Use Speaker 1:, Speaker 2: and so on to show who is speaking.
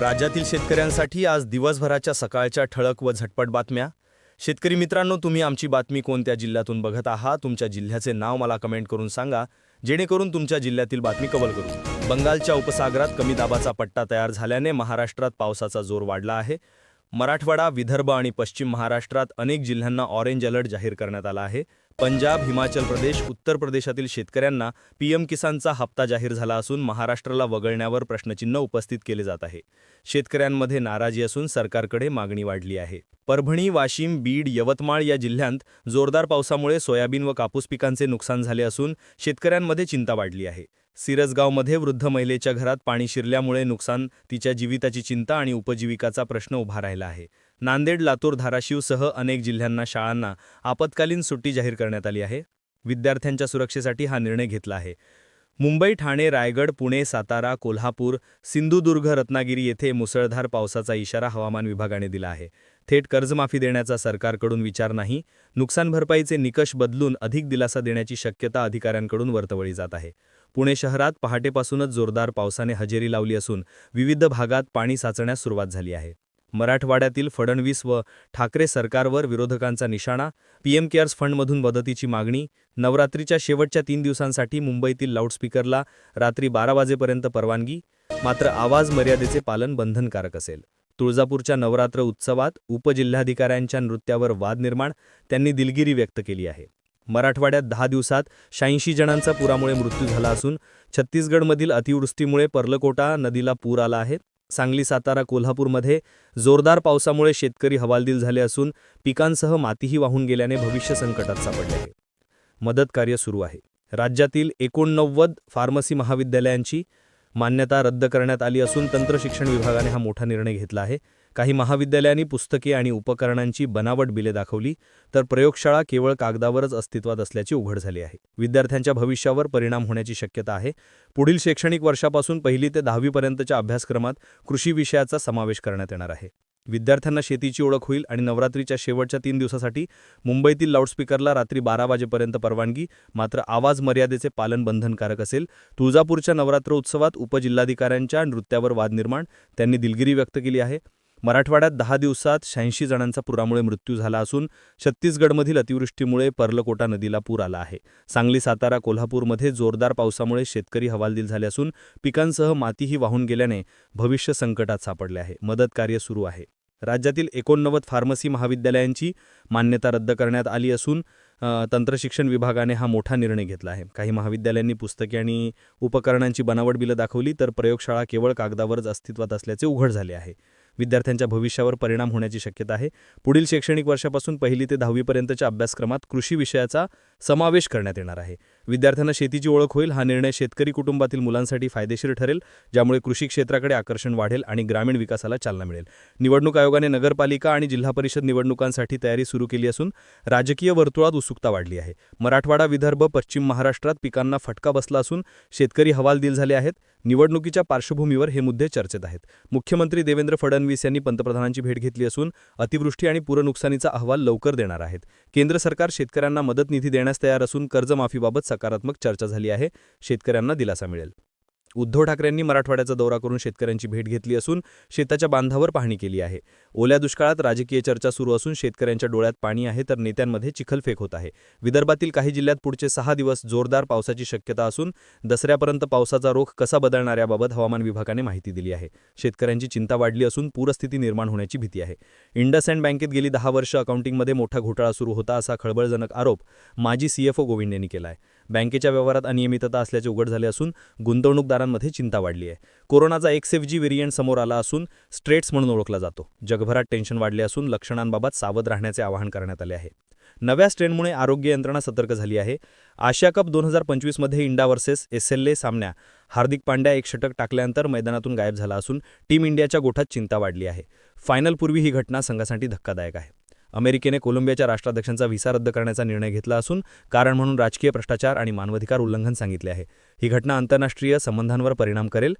Speaker 1: राज्यातील शेतकऱ्यांसाठी आज दिवसभराच्या सकाळच्या ठळक व झटपट बातम्या. शेतकरी मित्रांनो तुम्ही आमची बातमी कोणत्या जिल्ह्यातून बघत आहात? तुमच्या जिल्ह्याचे नाव मला कमेंट करून सांगा. जेणेकरून तुमच्या जिल्ह्यातील बातमी कव्हर करू. बंगालच्या उपसागरात कमी दाबाचा पट्टा तयार झाल्याने महाराष्ट्रात पावसाचा जोर वाढला आहे. मराठवाडा विदर्भ आणि पश्चिम महाराष्ट्रात अनेक जिल्ह्यांना ऑरेंज अलर्ट जाहीर करण्यात आला आहे. पंजाब हिमाचल प्रदेश उत्तर प्रदेशातील शेतकऱ्यांना पीएम किसानचा हप्ता जाहीर झाला असून महाराष्ट्राला वगळण्यावर प्रश्नचिन्ह उपस्थित केले जात आहे. शेतकऱ्यांमध्ये नाराजी असून सरकारकडे मागणी वाढली आहे. परभणी वाशिम बीड यवतमाळ या जिल्ह्यांत जोरदार पावसामुळे सोयाबीन व कापूस पिकांचे नुकसान झाले असून शेतकऱ्यांमध्ये चिंता वाढली आहे. सिरसगावमध्ये वृद्ध महिलेच्या घरात पाणी शिरल्यामुळे नुकसान तिच्या जीविताची चिंता आणि उपजीविकाचा प्रश्न उभा राहिला आहे. नांदेड लातूर धाराशिवसह अनेक जिल्ह्यांना शाळांना आपत्कालीन सुट्टी जाहीर करण्यात आली आहे. विद्यार्थ्यांच्या सुरक्षेसाठी हा निर्णय घेतला आहे. मुंबई ठाणे रायगड पुणे सातारा कोल्हापूर सिंधुदुर्ग रत्नागिरी येथे मुसळधार पावसाचा इशारा हवामान विभागाने दिला आहे. थेट कर्जमाफी देण्याचा सरकारकडून विचार नाही. नुकसान भरपाईचे निकष बदलून अधिक दिलासा देण्याची शक्यता अधिकाऱ्यांकडून वर्तवली जात आहे. पुणे शहरात पहाटेपासूनच जोरदार पावसाने हजेरी लावली असून विविध भागात पाणी साचण्यास सुरुवात झाली आहे. मराठवाड्यातील फडणवीस व ठाकरे सरकारवर विरोधकांचा निशाणा पीएम केअर्स फंडमधून मदतीची मागणी नवरात्रीच्या शेवटच्या तीन दिवसांसाठी मुंबईतील लाऊडस्पीकरला रात्री बारा वाजेपर्यंत परवानगी मात्र आवाज मर्यादेचे पालन बंधनकारक असेल. तुळजापूरच्या नवरात्र उत्सवात उपजिल्हाधिकाऱ्यांच्या नृत्यावर वाद निर्माण त्यांनी दिलगिरी व्यक्त केली आहे. मराठवाड्यात दहा दिवसात शहाऐंशी जणांचा पुरामुळे मृत्यू झाला असून छत्तीसगडमधील अतिवृष्टीमुळे पर्लकोटा नदीला पूर आला आहे. सांगली सातारा कोल्हापूरमध्ये जोरदार पावसामुळे शेतकरी हवालदिल झाले असून पिकांसह मातीही वाहून गेल्याने भविष्य संकटात सापडले आहे. मदत कार्य सुरू आहे. राज्यातील एकोणनव्वद फार्मसी महाविद्यालयांची मान्यता रद्द करण्यात आली असून तंत्रशिक्षण विभागाने हा मोठा निर्णय घेतला आहे. काही महाविद्यालयांनी पुस्तके आणि उपकरणांची बनावट बिले दाखवली तर प्रयोगशाळा केवळ कागदावरच अस्तित्वात असल्याची उघड झाली आहे. विद्यार्थ्यांच्या भविष्यावर परिणाम होण्याची शक्यता आहे. पुढील शैक्षणिक वर्षापासून पहिली ते दहावीपर्यंतच्या अभ्यासक्रमात कृषी विषयाचा समावेश करण्यात येणार आहे. विद्यार्थ्यांना शेतीची ओळख होईल आणि नवरात्रीच्या शेवटच्या तीन दिवसासाठी मुंबईतील लाऊडस्पीकरला रात्री बारा वाजेपर्यंत परवानगी मात्र आवाज मर्यादेचे पालन बंधनकारक असेल. तुळजापूरच्या नवरात्र उत्सवात उपजिल्हाधिकाऱ्यांच्या नृत्यावर वाद निर्माण त्यांनी दिलगिरी व्यक्त केली आहे. मराठवाड्यात दहा दिवसात शहाऐंशी जणांचा पुरामुळे मृत्यू झाला असून छत्तीसगडमधील अतिवृष्टीमुळे पर्लकोटा नदीला पूर आला आहे. सांगली सातारा कोल्हापूरमध्ये जोरदार पावसामुळे शेतकरी हवालदिल झाले असून पिकांसह मातीही वाहून गेल्याने भविष्य संकटात सापडले आहे. मदत कार्य सुरू आहे. राज्यातील एकोणनव्वद फार्मसी महाविद्यालयांची मान्यता रद्द करण्यात आली असून तंत्रशिक्षण विभागाने हा मोठा निर्णय घेतला आहे. काही महाविद्यालयांनी पुस्तके आणि उपकरणांची बनावट बिलं दाखवली तर प्रयोगशाळा केवळ कागदावरच अस्तित्वात असल्याचे उघड झाले आहे. विद्यार्थ्यांच्या भविष्यावर परिणाम होण्याची शक्यता आहे. पुढील शैक्षणिक वर्षापासून पहिली ते दहावीपर्यंतच्या अभ्यासक्रमात कृषी विषयाचा समावेश करण्यात येणार आहे. विद्यार्थ्यांना शेतीची ओळख होईल हा निर्णय शेतकरी कुटुंबातील मुलांसाठी फायदेशीर ठरेल ज्यामुळे कृषी क्षेत्राकडे आकर्षण वाढेल आणि ग्रामीण विकासाला चालना मिळेल. निवडणूक आयोगाने नगरपालिका आणि जिल्हा परिषद निवडणुकांसाठी तयारी सुरू केली असून राजकीय वर्तुळात उत्सुकता वाढली आहे. मराठवाडा विदर्भ पश्चिम महाराष्ट्रात पिकांना फटका बसला असून शेतकरी हवालदिल झाले आहेत. निवडणुकीच्या पार्श्वभूमीवर हे मुद्दे चर्चेत आहेत. मुख्यमंत्री देवेंद्र फडणवीस यांनी पंतप्रधानांची भेट घेतली असून अतिवृष्टी आणि पूरनुकसानीचा अहवाल लवकर देणार आहेत. केंद्र सरकार शेतकऱ्यांना मदत निधी देण्यास तयार असून कर्जमाफीबाबत सकारात्मक चर्चा झाली आहे. शेतकऱ्यांना दिलासा मिळेल. उद्धव ठाकरेंनी मराठवाड्याचा दौरा करून शेतकऱ्यांची भेट घेतली असून शेताच्या बांधावर पाहणी केली आहे. ओल्या दुष्काळात राजकीय चर्चा सुरू असून शेतकऱ्यांच्या डोळ्यात पाणी आहे तर नेत्यांमध्ये चिखलफेक होत आहे. विदर्भातील काही जिल्ह्यात पुढचे सहा दिवस जोरदार पावसाची शक्यता असून दसऱ्यापर्यंत पावसाचा रोख कसा बदलणार याबाबत हवामान विभागाने माहिती दिली आहे. शेतकऱ्यांची चिंता वाढली असून पूरस्थिती निर्माण होण्याची भीती आहे. इंडसएंड बँकेत गेली दहा वर्ष अकाउंटिंगमध्ये मोठा घोटाळा सुरू होता असा खळबळजनक आरोप माजी सीएफओ गोविंद यांनी केला आहे बँकेच्या व्यवहारात अनियमितता असल्याचे उघड झाले असून गुंतवणूकदारांमध्ये चिंता वाढली आहे. कोरोनाचा एक्स एफ जी व्हेरियंट समोर आला असून स्ट्रेट्स म्हणून ओळखला जातो. जगभरात टेन्शन वाढले असून लक्षणांबाबत सावध राहण्याचे आवाहन करण्यात आले आहे. नव्या स्ट्रेनमुळे आरोग्य यंत्रणा सतर्क झाली आहे. आशिया कप दोन हजार पंचवीसमध्ये India versus S L A सामन्या Hardik Pandya एक षटक टाकल्यानंतर मैदानातून गायब झाला असून टीम इंडियाच्या गोठात चिंता वाढली आहे. फायनलपूर्वी ही घटना संघासाठी धक्कादायक आहे. अमेरिकेने कोलंबियाच्या राष्ट्राध्यक्षांचा व्हिसा रद्द करण्याचा निर्णय घेतला असून कारण म्हणून राजकीय भ्रष्टाचार आणि मानवाधिकार उल्लंघन सांगितले आहे. ही घटना आंतरराष्ट्रीय संबंधांवर परिणाम करेल.